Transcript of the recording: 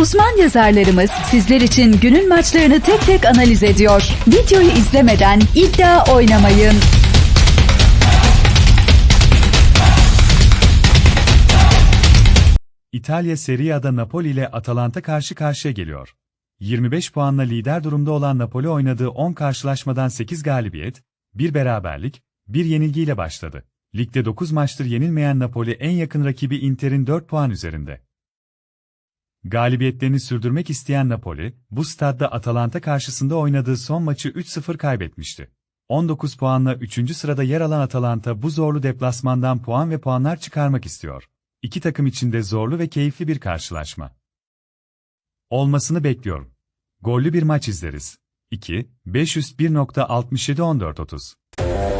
Uzman yazarlarımız sizler için günün maçlarını tek tek analiz ediyor. Videoyu izlemeden iddia oynamayın. İtalya Serie A'da Napoli ile Atalanta karşı karşıya geliyor. 25 puanla lider durumda olan Napoli oynadığı 10 karşılaşmadan 8 galibiyet, 1 beraberlik, 1 yenilgiyle başladı. Ligde 9 maçtır yenilmeyen Napoli en yakın rakibi Inter'in 4 puan üzerinde. Galibiyetlerini sürdürmek isteyen Napoli, bu stadda Atalanta karşısında oynadığı son maçı 3-0 kaybetmişti. 19 puanla 3. sırada yer alan Atalanta bu zorlu deplasmandan puan ve puanlar çıkarmak istiyor. İki takım için de zorlu ve keyifli bir karşılaşma. Olmasını bekliyorum. Gollü bir maç izleriz. 2, 501.67-14-30